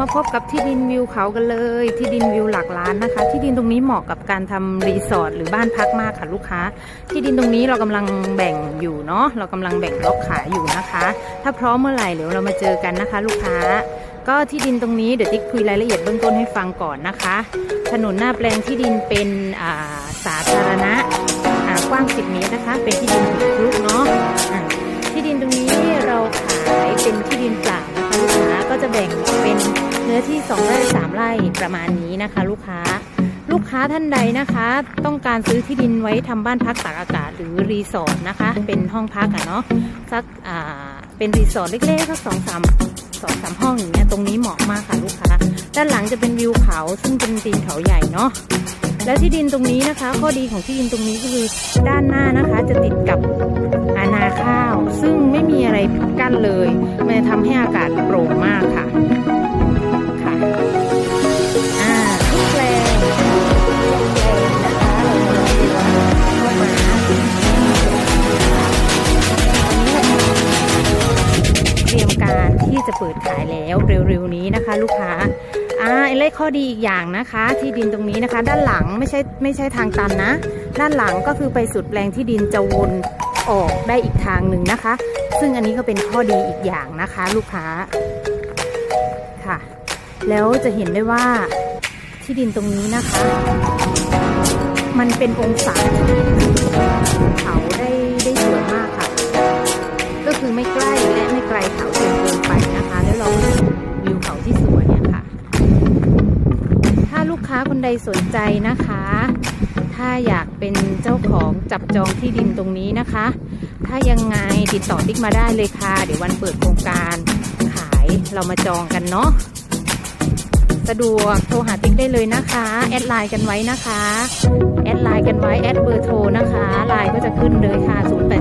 มาพบกับที่ดินวิวเขากันเลย ที่ดินวิวหลักล้านนะคะ ที่ดินตรงนี้เหมาะกับการทำรีสอร์ทหรือบ้านพักมากค่ะลูกค้า ที่ดินตรงนี้เรากำลังแบ่งอยู่เนาะ เรากำลังแบ่งล็อกขายอยู่นะคะ ถ้าพร้อมเมื่อไหร่เดี๋ยวเรามาเจอกันนะคะ ลูกค้า ก็ที่ดินตรงนี้เดี๋ยวติ๊กคุยรายละเอียดเบื้องต้นให้ฟังก่อนนะคะ ถนนหน้าแปลงที่ดินเป็นาสาธารณะกว้าง 10 เมตรนะคะ เป็นที่ดินถึงลูกเนาะที่ดินตรงนี้เราขายเป็นที่ดินเปล่านะคะลูกค้าก็จะแบ่งเป็น เนื้อที่2ไร่3ไร่ประมาณนี้นะคะ ลูกค้า ลูกค้าท่านใดนะคะ ต้องการซื้อที่ดินไว้ทำบ้านพักตากอากาศหรือรีสอร์ทนะคะ เป็นห้องพักอะเนาะสักอ่าเป็นรีสอร์ทเล็กๆสักสองสามสองสามห้องอย่างเงี้ยตรงนี้เหมาะมากค่ะลูกค้า ด้านหลังจะเป็นวิวเขาซึ่งเป็นตีนเขาใหญ่เนาะและที่ดินตรงนี้นะคะ ข้อดีของที่ดินตรงนี้ก็คือด้านหน้านะคะจะติดกับอานาข้าว ซึ่งไม่มีอะไรกั้นเลย มันจะทำให้อากาศโปร่ง ที่จะเปิดขายแล้วเร็วๆนี้นะคะ ลูกค้าอ่าเลขข้อดีอีกอย่างนะคะ ที่ดินตรงนี้นะคะ ด้านหลังไม่ใช่ไม่ใช่ทางตันนะ ด้านหลังก็คือไปสุดแปลงที่ดินจะวนออกได้อีกทางหนึ่งนะคะ ซึ่งอันนี้ก็เป็นข้อดีอีกอย่างนะคะ ลูกค้าค่ะ แล้วจะเห็นได้ว่าที่ดินตรงนี้นะคะ มันเป็นองศาเขาได้ ค้าคนใดสนใจนะคะ ถ้าอยากเป็นเจ้าของจับจองที่ดินตรงนี้นะคะ ถ้ายังไงติดต่อติ๊กมาได้เลยค่ะ เดี๋ยววันเปิดโครงการขายเรามาจองกันเนาะสะดวกโทรหาติ๊กได้เลยนะคะ แอดไลน์กันไว้นะคะ แอดไลน์กันไว้ แอดเบอร์โทรนะคะไลน์ก็จะขึ้นเลยค่ะ 0 8